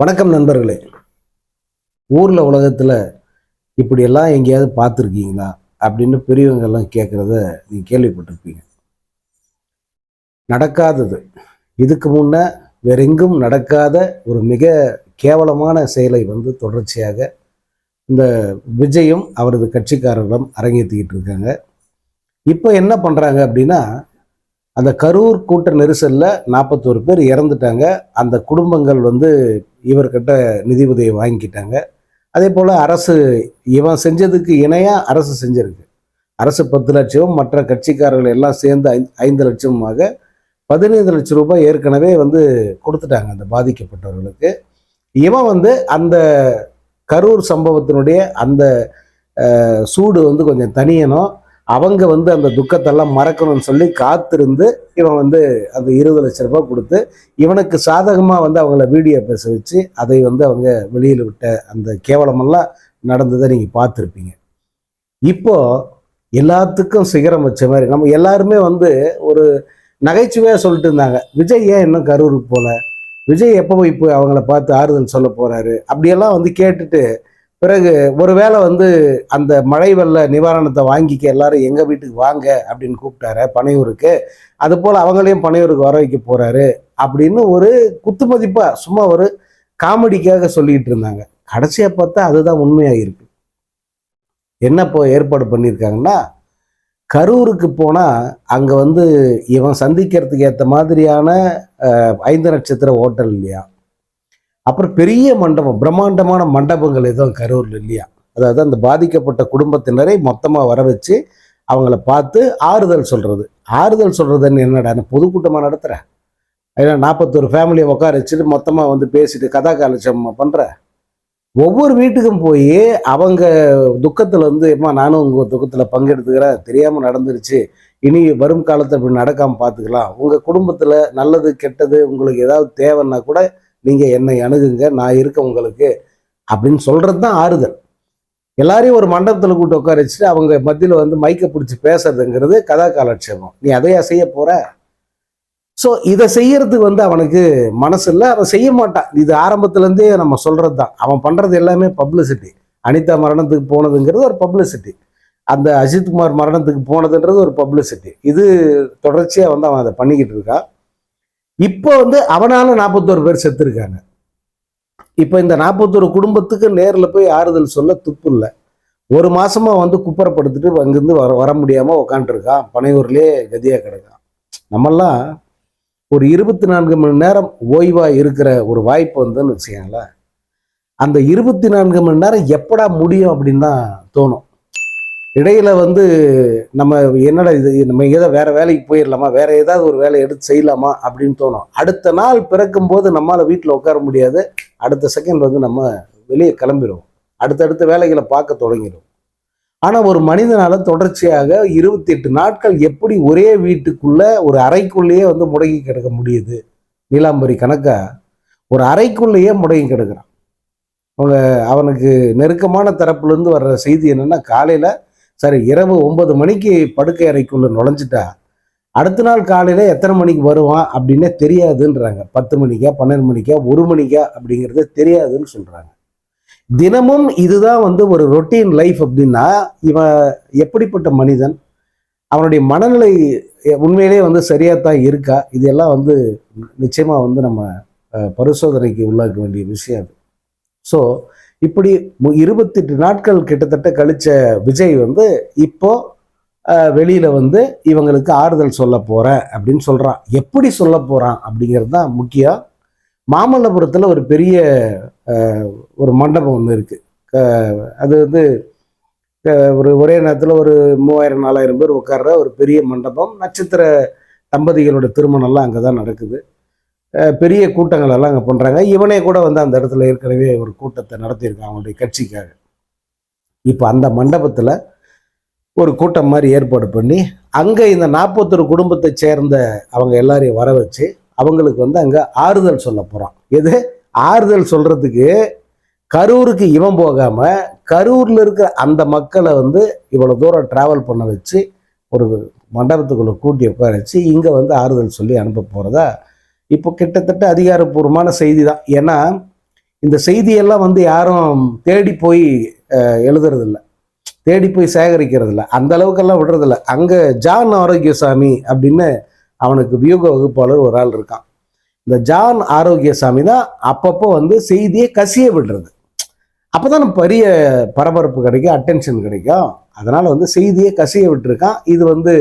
வணக்கம் நண்பர்களே. ஊரில் உலகத்தில் இப்படியெல்லாம் எங்கேயாவது பார்த்துருக்கீங்களா? அப்படின்னு பெரியவங்கெல்லாம் கேட்குறத நீங்கள் கேள்விப்பட்டிருப்பீங்க. நடக்காதது. இதுக்கு முன்ன வேற எங்கும் நடக்காத ஒரு மிக கேவலமான செயலை வந்து தொடர்ச்சியாக இந்த விஜயும் அவரது கட்சிக்காரர்களும் அரங்கேற்றிக்கிட்டு இருக்காங்க. இப்போ என்ன பண்ணுறாங்க அப்படின்னா அந்த கரூர் கூட்ட நெரிசலில் நாற்பத்தோரு பேர் இறந்துட்டாங்க. அந்த குடும்பங்கள் வந்து இவர்கிட்ட நிதி உதவி வாங்கிக்கிட்டாங்க. அதே போல் அரசு இவன் செஞ்சதுக்கு இணையாக அரசு செஞ்சிருக்கு. அரசு பத்து லட்சம் மற்ற கட்சிக்காரர்கள் எல்லாம் சேர்ந்து ஐந்து ஐந்து லட்சமாக பதினைந்து லட்சம் ரூபாய் ஏற்கனவே வந்து கொடுத்துட்டாங்க அந்த பாதிக்கப்பட்டவர்களுக்கு. இவன் வந்து அந்த கரூர் சம்பவத்தினுடைய அந்த சூடு வந்து கொஞ்சம் தனியணும் அவங்க வந்து அந்த துக்கத்தெல்லாம் மறக்கணும்னு சொல்லி காத்திருந்து இவன் வந்து அந்த இருபது லட்ச ரூபாய் கொடுத்து இவனுக்கு சாதகமாக வந்து அவங்கள வீடியோ பேச வச்சு அதை வந்து அவங்க வெளியில் விட்ட அந்த கேவலமெல்லாம் நடந்ததை நீங்கள் பார்த்துருப்பீங்க. இப்போ எல்லாத்துக்கும் சிகரம் வச்ச மாதிரி நம்ம எல்லாருமே வந்து ஒரு நகைச்சுவையாக சொல்லிட்டு இருந்தாங்க. விஜய் ஏன் இன்னும் கரூருக்கு போல? விஜய் எப்போ போய் இப்போ அவங்கள பார்த்து ஆறுதல் சொல்ல போகிறாரு அப்படியெல்லாம் வந்து கேட்டுட்டு பிறகு ஒருவேளை வந்து அந்த மழை வெள்ள நிவாரணத்தை வாங்கிக்க எல்லாரும் எங்கள் வீட்டுக்கு வாங்க அப்படின்னு கூப்பிட்டாரு பனையூருக்கு. அதுபோல் அவங்களையும் பனையூருக்கு வர வைக்க போகிறாரு அப்படின்னு ஒரு குத்துமதிப்பாக சும்மா ஒரு காமெடிக்காக சொல்லிக்கிட்டு இருந்தாங்க. கடைசியாக பார்த்தா அதுதான் உண்மையாக இருக்கு என்ன இப்போ ஏற்பாடு பண்ணியிருக்காங்கன்னா கரூருக்கு போனால் அங்கே வந்து இவன் சந்திக்கிறதுக்கு ஏற்ற மாதிரியான ஐந்து நட்சத்திர ஹோட்டல் இல்லையா? அப்புறம் பெரிய மண்டபம் பிரம்மாண்டமான மண்டபங்கள் எதுவும் கரூரில் இல்லையா? அதாவது அந்த பாதிக்கப்பட்ட குடும்பத்தினரை மொத்தமாக வர வச்சு அவங்கள பார்த்து ஆறுதல் சொல்கிறது ஆறுதல் சொல்கிறதுன்னு என்னடா நான் பொதுக்கூட்டமாக நடத்துகிறேன் ஏன்னா நாற்பத்தொரு ஃபேமிலியை உட்கார வச்சுட்டு மொத்தமாக வந்து பேசிட்டு கதா காலட்சம் பண்ணுற ஒவ்வொரு வீட்டுக்கும் போய் அவங்க துக்கத்தில் வந்து எம்மா நானும் உங்கள் துக்கத்தில் பங்கெடுத்துக்கிறேன் தெரியாமல் நடந்துருச்சு. இனி வரும் காலத்தில் இப்படி நடக்காமல் பார்த்துக்கலாம் உங்கள் குடும்பத்தில் நல்லது கெட்டது உங்களுக்கு ஏதாவது தேவைன்னா கூட நீங்கள் என்னை அணுகுங்க நான் இருக்க உங்களுக்கு அப்படின்னு சொல்கிறது தான் ஆறுதல். எல்லாரையும் ஒரு மண்டபத்தில் கூட்டு உட்கார வச்சுட்டு அவங்க மத்தியில் வந்து மைக்கை பிடிச்சி பேசுறதுங்கிறது கதா காலட்சேபம். நீ அதையா செய்ய போகிற ஸோ இதை செய்யறதுக்கு வந்து அவனுக்கு மனசு இல்லை அவன் செய்ய மாட்டான். இது ஆரம்பத்துலேருந்தே நம்ம சொல்கிறது தான் அவன் பண்ணுறது எல்லாமே பப்ளிசிட்டி அனிதா மரணத்துக்கு போனதுங்கிறது ஒரு பப்ளிசிட்டி அந்த அஜித்குமார் மரணத்துக்கு போனதுன்றது ஒரு பப்ளிசிட்டி இது தொடர்ச்சியாக வந்து அவன் அதை பண்ணிக்கிட்டு இருக்கான் இப்போ வந்து அவனால நாற்பத்தோரு பேர் செத்துருக்காங்க. இப்போ இந்த நாற்பத்தோரு குடும்பத்துக்கு நேரில் போய் ஆறுதல் சொல்ல துப்பு இல்லை. ஒரு மாசமா வந்து குப்பரப்படுத்திட்டு அங்கிருந்து வர வர முடியாம உக்காந்துருக்கான் பனையூர்லயே கதியா கிடக்கான். நம்மெல்லாம் ஒரு இருபத்தி நான்கு மணி நேரம் ஓய்வா இருக்கிற ஒரு வாய்ப்பு வந்துன்னு வச்சுக்கோங்களேன். அந்த இருபத்தி நான்கு மணி நேரம் எப்படா முடியும் அப்படின்னு தான் தோணும். இடையில வந்து நம்ம என்னடா இது? நம்ம ஏதோ வேற வேலைக்கு போயிடலாமா? வேற ஏதாவது ஒரு வேலையை எடுத்து செய்யலாமா? அப்படின்னு தோணும். அடுத்த நாள் பிறக்கும் போது நம்மளால வீட்டில் உட்கார முடியாது. அடுத்த செகண்ட் வந்து நம்ம வெளியே கிளம்பிடுவோம். அடுத்தடுத்த வேலைகளை பார்க்க தொடங்கிடும் ஆனால் ஒரு மனிதனால தொடர்ச்சியாக இருபத்தி எட்டு நாட்கள் எப்படி ஒரே வீட்டுக்குள்ள ஒரு அறைக்குள்ளேயே வந்து முடங்கி கிடக்க முடியுது? நீலாம்பரி கணக்கா? ஒரு அறைக்குள்ளேயே முடங்கி கிடக்கிறான். அவங்க அவனுக்கு நெருக்கமான தரப்புலேருந்து வர்ற செய்தி என்னன்னா காலையில சரி இரவு ஒன்பது மணிக்கு படுக்கை அறைக்குள்ள நுழைஞ்சிட்டா அடுத்த நாள் காலையில எத்தனை மணிக்கு வருவான் அப்படின்னே தெரியாதுன்றாங்க. பத்து மணிக்கா பன்னெண்டு மணிக்கா ஒரு மணிக்கா அப்படிங்கிறது தெரியாதுன்னு சொல்றாங்க. தினமும் இதுதான் வந்து ஒரு ரொட்டீன் லைஃப் அப்படின்னா இவன் எப்படிப்பட்ட மனிதன்? அவனுடைய மனநிலை உண்மையிலேயே வந்து சரியா தான் இருக்கா? இதெல்லாம் வந்து நிச்சயமா வந்து நம்ம பரிசோதனைக்கு உள்ளாக்க வேண்டிய விஷயம் அது. ஸோ இப்படி மு- இருபத்தெட்டு நாட்கள் கிட்டத்தட்ட கழிச்ச விஜய் வந்து இப்போ வெளியில் வெளியில வந்து இவங்களுக்கு ஆறுதல் சொல்ல போறேன் அப்படின்னு சொல்றான். எப்படி சொல்ல போறான் அப்படிங்கிறது தான் முக்கியம். மாமல்லபுரத்தில் ஒரு பெரிய ஒரு மண்டபம் ஒன்று இருக்கு. அது வந்து ஒரு ஒரே நேரத்தில் ஒரு மூவாயிரம் நாலாயிரம் பேர் உட்கார்ற ஒரு பெரிய மண்டபம். நட்சத்திர தம்பதிகளோட திருமணம்லாம் அங்கே தான் நடக்குது. பெரிய கூட்டங்கள் எல்லாம் அங்கே பண்ணுறாங்க இவனே கூட வந்து அந்த இடத்துல ஏற்கனவே ஒரு கூட்டத்தை நடத்தியிருக்கான் அவனுடைய கட்சிக்காக. இப்போ அந்த மண்டபத்தில் ஒரு கூட்டம் மாதிரி ஏற்பாடு பண்ணி அங்கே இந்த நாற்பத்தொரு குடும்பத்தை சேர்ந்த அவங்க எல்லாரையும் வர வச்சு அவங்களுக்கு வந்து அங்கே ஆறுதல் சொல்ல போகிறான் எது? ஆறுதல் சொல்கிறதுக்கு கரூருக்கு இவன் போகாமல் கரூரில் இருக்கிற அந்த மக்களை வந்து இவ்வளோ தூரம் ட்ராவல் பண்ண வச்சு ஒரு மண்டபத்துக்குள்ளே கூட்டி உட்கார வச்சு இங்கே வந்து ஆறுதல் சொல்லி அனுப்ப போகிறதா இப்போ கிட்டத்தட்ட அதிகாரப்பூர்வமான செய்தி தான் ஏன்னா இந்த செய்தியெல்லாம் வந்து யாரும் தேடி போய் எழுதுறதில்ல. தேடி போய் சேகரிக்கிறதில்ல. அந்த அளவுக்கெல்லாம் விடுறதில்ல. அங்கே ஜான் ஆரோக்கியசாமி அப்படின்னு அவனுக்கு வியூக வகுப்பாளர் ஒரு ஆள் இருக்கான். இந்த ஜான் ஆரோக்கியசாமி தான் அப்பப்போ வந்து செய்தியை கசிய விடுறது. அப்போதான் பெரிய பரபரப்பு கிடைக்கும் அட்டென்ஷன் கிடைக்கும். அதனால் வந்து செய்தியை கசிய விட்டுருக்கான். இது வந்து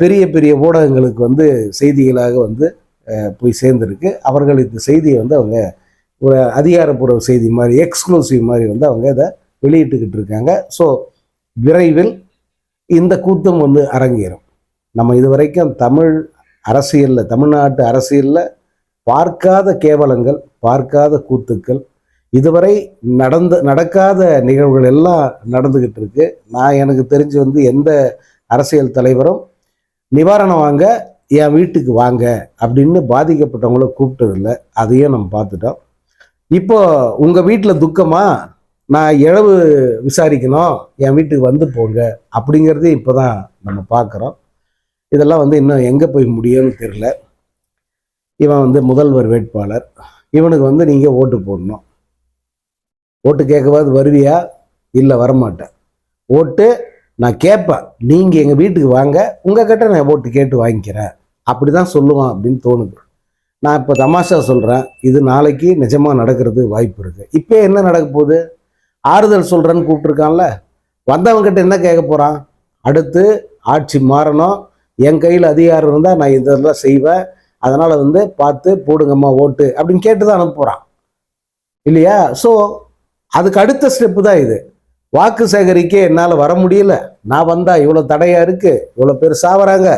பெரிய பெரிய ஊடகங்களுக்கு வந்து செய்திகளாக வந்து போய் சேர்ந்துருக்கு. அவர்கள் இந்த செய்தியை வந்து அவங்க ஒரு அதிகாரப்பூர்வ செய்தி மாதிரி எக்ஸ்க்ளூசிவ் மாதிரி வந்து அவங்க இதை வெளியிட்டுக்கிட்டு இருக்காங்க. ஸோ விரைவில் இந்த கூட்டம் வந்து அரங்கேறும். நம்ம இதுவரைக்கும் தமிழ் அரசியலில் தமிழ்நாட்டு அரசியலில் பார்க்காத கேவலங்கள் பார்க்காத கூத்துக்கள் இதுவரை நடந்த நடக்காத நிகழ்வுகள் எல்லாம் நடந்துக்கிட்டு இருக்கு. நான் எனக்கு தெரிஞ்சு வந்து எந்த அரசியல் தலைவரும் நிவாரணம் வாங்க என் வீட்டுக்கு வாங்க அப்படின்னு பாதிக்கப்பட்டவங்கள கூப்பிட்டதில்ல. அதையும் நம்ம பார்த்துட்டோம். இப்போ உங்கள் வீட்டில் துக்கமா? நான் இழவு விசாரிக்கணும். என் வீட்டுக்கு வந்து போங்க அப்படிங்கிறதே இப்போ தான் நம்ம பார்க்குறோம். இதெல்லாம் வந்து இன்னும் எங்கே போய் முடியும்னு தெரில இவன் வந்து முதல்வர் வேட்பாளர். இவனுக்கு வந்து நீங்கள் ஓட்டு போடணும். ஓட்டு கேட்கவாது வருவியா? இல்லை வரமாட்டேன். ஓட்டு நான் கேட்பேன். நீங்கள் எங்கள் வீட்டுக்கு வாங்க. உங்கள் கிட்ட நான் ஓட்டு கேட்டு வாங்கிக்கிறேன். அப்படி தான் சொல்லுவான் அப்படின்னு தோணுது. நான் இப்போ தமாஷா சொல்கிறேன் இது நாளைக்கு நிஜமாக நடக்கிறது வாய்ப்பு இருக்குது இப்போ என்ன நடக்க போகுது? ஆறுதல் சொல்கிறேன்னு கூப்பிட்ருக்கான்ல வந்தவங்கிட்ட என்ன கேட்க போகிறான் அடுத்து ஆட்சி மாறணும். என் கையில் அதிகாரம் இருந்தால் நான் இதெல்லாம் செய்வேன். அதனால் வந்து பார்த்து போடுங்கம்மா ஓட்டு அப்படின்னு கேட்டு தான் அனுப்புகிறான் இல்லையா? ஸோ அதுக்கு அடுத்த ஸ்டெப்பு தான் இது. வாக்கு சேகரிக்க என்னால் வர முடியல. நான் வந்தால் இவ்வளோ தடையாக இருக்குது இவ்வளோ பேர் சாவறாங்க.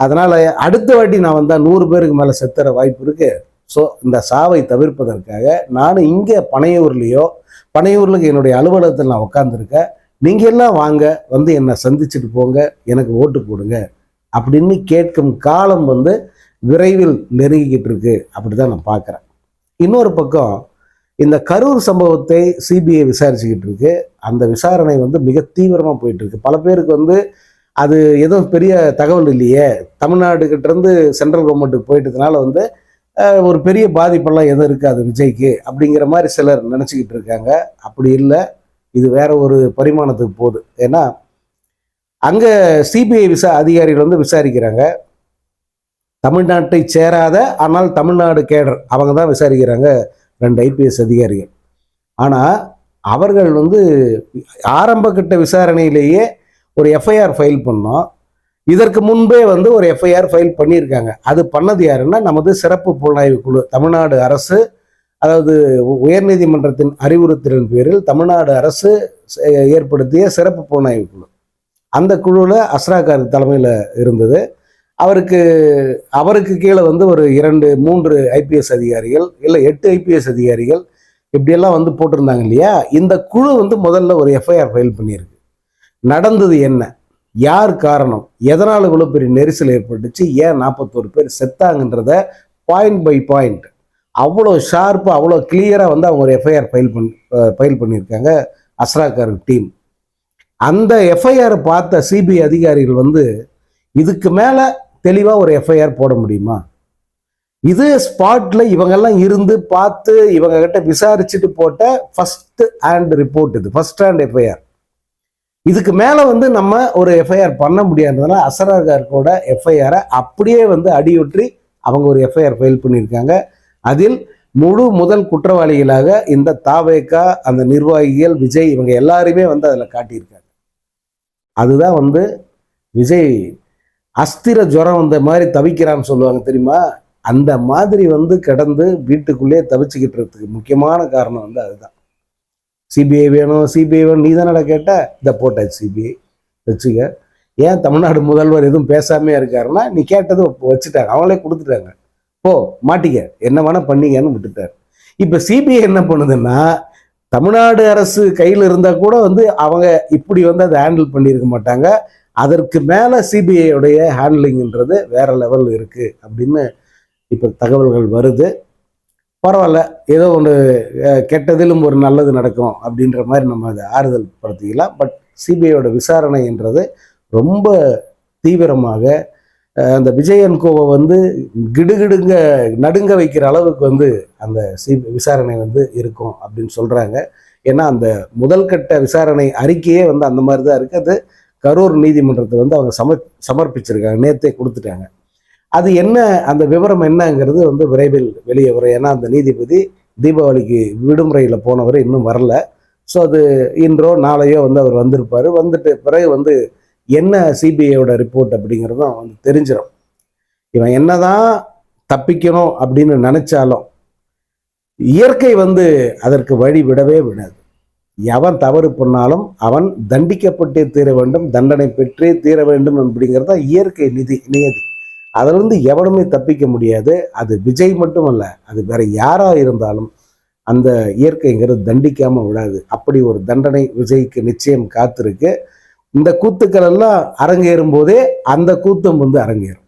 அதனால் அடுத்த வாட்டி நான் வந்தால் நூறு பேருக்கு மேலே செத்துற வாய்ப்பு இருக்குது ஸோ இந்த சாவை தவிர்ப்பதற்காக நான் இங்கே பனையூர்லேயோ பனையூரில் என்னுடைய அலுவலகத்தில் நான் உட்காந்துருக்கேன் நீங்கள் எல்லாம் வாங்க வந்து என்னை சந்திச்சுட்டு போங்க எனக்கு ஓட்டு போடுங்க. அப்படின்னு கேட்கும் காலம் வந்து விரைவில் நெருங்கிக்கிட்டு இருக்கு. அப்படி தான் நான் பார்க்குறேன் இன்னொரு பக்கம் இந்த கரூர் சம்பவத்தை சிபிஐ விசாரிச்சுக்கிட்டு இருக்கு. அந்த விசாரணை வந்து மிக தீவிரமாக போயிட்டு இருக்கு. பல பேருக்கு வந்து அது எதுவும் பெரிய தகவல் இல்லையே. தமிழ்நாடுகிட்டேருந்து சென்ட்ரல் கவர்மெண்ட்டுக்கு போயிட்டதுனால வந்து ஒரு பெரிய பாதிப்பெல்லாம் எதுவும் இருக்காது விஜய்க்கு. அப்படிங்கிற மாதிரி சிலர் நினச்சிக்கிட்டு இருக்காங்க. அப்படி இல்லை. இது வேற ஒரு பரிமாணத்துக்கு போகுது. ஏன்னா அங்கே சிபிஐ விசா அதிகாரிகள் வந்து விசாரிக்கிறாங்க. தமிழ்நாட்டை சேராத ஆனால் தமிழ்நாடு கேடர். அவங்க தான் விசாரிக்கிறாங்க ரெண்டு ஐபிஎஸ் அதிகாரிகள். ஆனால் அவர்கள் வந்து ஆரம்ப கட்ட விசாரணையிலேயே ஒரு எஃப்ஐஆர் ஃபைல் பண்ணோம். இதற்கு முன்பே வந்து ஒரு எஃப்ஐஆர் ஃபைல் பண்ணியிருக்காங்க. அது பண்ணது யாருன்னா நமது சிறப்பு புலனாய்வு குழு தமிழ்நாடு அரசு அதாவது உயர்நீதிமன்றத்தின் அறிவுறுத்தலின் பேரில் தமிழ்நாடு அரசு ஏற்படுத்திய சிறப்பு புலனாய்வு குழு. அந்த குழுவில் அஸ்ராகார் தலைமையில் இருந்தது. அவருக்கு அவருக்கு கீழே வந்து ஒரு இரண்டு மூன்று ஐபிஎஸ் அதிகாரிகள் இல்லை எட்டு ஐபிஎஸ் அதிகாரிகள் இப்படியெல்லாம் வந்து போட்டிருந்தாங்க இல்லையா? இந்த குழு வந்து முதல்ல ஒரு எஃப்ஐஆர் ஃபைல் பண்ணியிருக்கு. நடந்தது என்ன? யார் காரணம்? எதனால் இவ்வளோ பெரிய நெரிசல் ஏற்பட்டுச்சு? ஏன் நாற்பத்தோரு பேர் செத்தாங்கன்றத பாயிண்ட் பை பாயிண்ட் அவ்வளோ ஷார்ப்பாக அவ்வளோ கிளியராக வந்து அவங்க ஒரு எஃப்ஐஆர் ஃபைல் பண்ணி ஃபைல் பண்ணியிருக்காங்க அஸ்ராக்கார் டீம் அந்த எஃப்ஐஆர் பார்த்த சிபிஐ அதிகாரிகள் வந்து இதுக்கு மேலே தெளிவாக ஒரு எஃப்ஐஆர் போட முடியுமா? இது ஸ்பாட்டில் இவங்கெல்லாம் இருந்து பார்த்து இவங்க கிட்ட விசாரிச்சுட்டு போட்ட ஃபஸ்ட்டு ஹேண்ட் ரிப்போர்ட் இது. ஃபஸ்ட் ஹேண்ட் எஃப்ஐஆர் இதுக்கு மேலே வந்து நம்ம ஒரு எஃப்ஐஆர் பண்ண முடியாததுனால அசராகார்கோட எஃப்ஐஆரை அப்படியே வந்து அடியொற்றி அவங்க ஒரு எஃப்ஐஆர் ஃபைல் பண்ணியிருக்காங்க. அதில் முழு முதல் குற்றவாளிகளாக இந்த தாவேக்கா அந்த நிர்வாகிகள் விஜய் இவங்க எல்லாருமே வந்து அதில் காட்டியிருக்காங்க. அதுதான் வந்து விஜய் அஸ்திர ஜுரம் வந்த மாதிரி தவிக்கிறான்னு சொல்லுவாங்க தெரியுமா? அந்த மாதிரி வந்து கிடந்து வீட்டுக்குள்ளேயே தவிச்சுக்கிட்டு இருக்கிறதுக்கு முக்கியமான காரணம் வந்து அதுதான். சிபிஐ வேணும் சிபிஐ வேணும் நீ தானடா கேட்ட? இதை போட்டாச்சு சிபிஐ வச்சுக்க. ஏன் தமிழ்நாடு முதல்வர் எதுவும் பேசாமே இருக்காருன்னா நீ கேட்டது வச்சுட்டாங்க அவங்களே கொடுத்துட்டாங்க. போ மாட்டிக்க. என்ன வேணா பண்ணீங்கன்னு விட்டுட்டார். இப்போ சிபிஐ என்ன பண்ணுதுன்னா தமிழ்நாடு அரசு கையில் இருந்தால் கூட வந்து அவங்க இப்படி வந்து அதை ஹேண்டில் பண்ணியிருக்க மாட்டாங்க. அதற்கு மேலே சிபிஐயோடைய ஹேண்ட்லிங்ன்றது வேற லெவல் இருக்குது அப்படின்னு இப்போ தகவல்கள் வருது. பரவாயில்ல ஏதோ ஒன்று கெட்டதிலும் ஒரு நல்லது நடக்கும் அப்படின்ற மாதிரி நம்ம அதை ஆறுதல் படுத்திக்கலாம் பட் சிபிஐயோட விசாரணைன்றது ரொம்ப தீவிரமாக அந்த விஜயன் கோவை வந்து கிடுகிடுங்க நடுங்க வைக்கிற அளவுக்கு வந்து அந்த சி விசாரணை வந்து இருக்கும் அப்படின்னு சொல்கிறாங்க ஏன்னா அந்த முதல் கட்ட விசாரணை அறிக்கையே வந்து அந்த மாதிரி தான் இருக்குது அது கரூர் நீதிமன்றத்தில் வந்து அவங்க சம சமர்ப்பிச்சிருக்காங்க நேத்தே கொடுத்துட்டாங்க. அது என்ன அந்த விவரம் என்னங்கிறது வந்து விரைவில் வெளியே வரும். ஏன்னா அந்த நீதிபதி தீபாவளிக்கு விடுமுறையில் போனவர் இன்னும் வரல. ஸோ அது இன்றோ நாளையோ வந்து அவர் வந்திருப்பார். வந்துட்டு பிறகு வந்து என்ன சிபிஐயோட ரிப்போர்ட் அப்படிங்கிறதும் வந்து தெரிஞ்சிடும் இவன் என்னதான் தப்பிக்கணும் அப்படின்னு நினச்சாலும் இயற்கை வந்து அதற்கு வழி விடவே விடாது. எவன் தவறு பண்ணாலும் அவன் தண்டிக்கப்பட்டே தீர வேண்டும் தண்டனை பெற்றே தீர வேண்டும் அப்படிங்கிறது தான் இயற்கை நிதி நியதி. அதிலிருந்து எவனுமே தப்பிக்க முடியாது. அது விஜய் மட்டுமல்ல அது வேற யாரா இருந்தாலும் அந்த இயற்கைங்கிறது தண்டிக்காம விடாது. அப்படி ஒரு தண்டனை விஜய்க்கு நிச்சயம் காத்திருக்கு. இந்த கூத்துக்கள் எல்லாம் அரங்கேறும் போதே அந்த கூத்தம் வந்து அரங்கேறும்.